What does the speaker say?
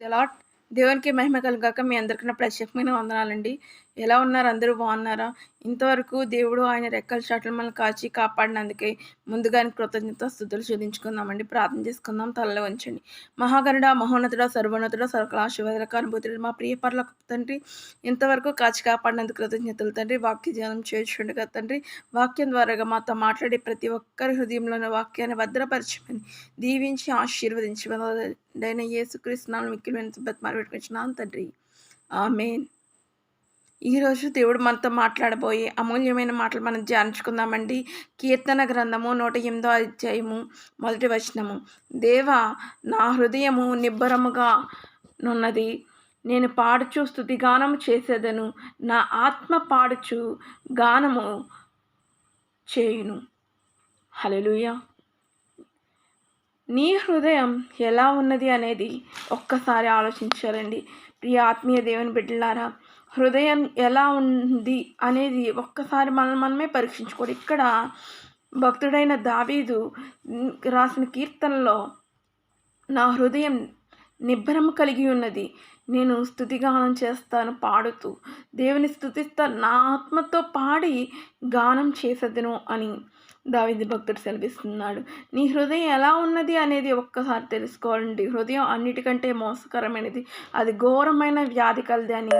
Lot దేవునికి మహిమ కలుగాక మీ అందరికీ ప్రత్యేకమైన వందనాలండి. ఎలా ఉన్నారు? అందరూ బాగున్నారా? ఇంతవరకు దేవుడు ఆయన రెక్కల చాట్లు మనల్ని కాచి కాపాడినందుకే ముందుగానే కృతజ్ఞత స్థుతులు చూపించుకుందామండి ప్రార్థన చేసుకుందాం. తలలో ఉంచండి మహాగణుడ మహోన్నతుడ సర్వోన్నతుడ సర్వకళాశివదక అనుభూతుడు మా ప్రియ పర్ల తండ్రి ఇంతవరకు కాచి కాపాడినందుకు కృతజ్ఞతలు తండ్రి. వాక్య ధ్యానం చేర్చుండగా తండ్రి వాక్యం ద్వారాగా మాతో మాట్లాడే ప్రతి ఒక్కరి హృదయంలోని వాక్యాన్ని భద్రపరచమని దీవించి ఆశీర్వదించి డైన యేసుక్రీస్తునాలు మిక్కిలి బతిమారి పెట్టుకొచ్చినాను తండ్రి. ఆమెన్. ఈరోజు దేవుడు మనతో మాట్లాడబోయే అమూల్యమైన మాటలు మనం ధ్యానించుకుందామండి. కీర్తన గ్రంథము నూట ఎనిమిదో అధ్యాయము మొదటి వచనము. దేవ నా హృదయము నిబ్బరముగా నున్నది. నేను పాడుచు స్థుతి గానము చేసేదను. నా ఆత్మ పాడుచు గానము చేయును. హలెలుయ నీ హృదయం ఎలా ఉన్నది అనేది ఒక్కసారి ఆలోచించాలండి ప్రియ ఆత్మీయ దేవుని బిడ్డలారా హృదయం ఎలా ఉంది అనేది ఒక్కసారి మనల్ని మనమే పరీక్షించుకోడు. ఇక్కడ భక్తుడైన దావీదు రాసిన కీర్తనలో నా హృదయం నిబ్బరం కలిగి ఉన్నది. నేను స్థుతిగానం చేస్తాను పాడుతూ దేవుని స్థుతిస్తాను నా ఆత్మతో పాడి గానం చేసదును అని దావిది భక్తుడు సెలవిస్తున్నాడు. నీ హృదయం ఎలా ఉన్నది అనేది ఒక్కసారి తెలుసుకోవాలండి. హృదయం అన్నిటికంటే మోసకరమైనది. అది ఘోరమైన వ్యాధి కలది అని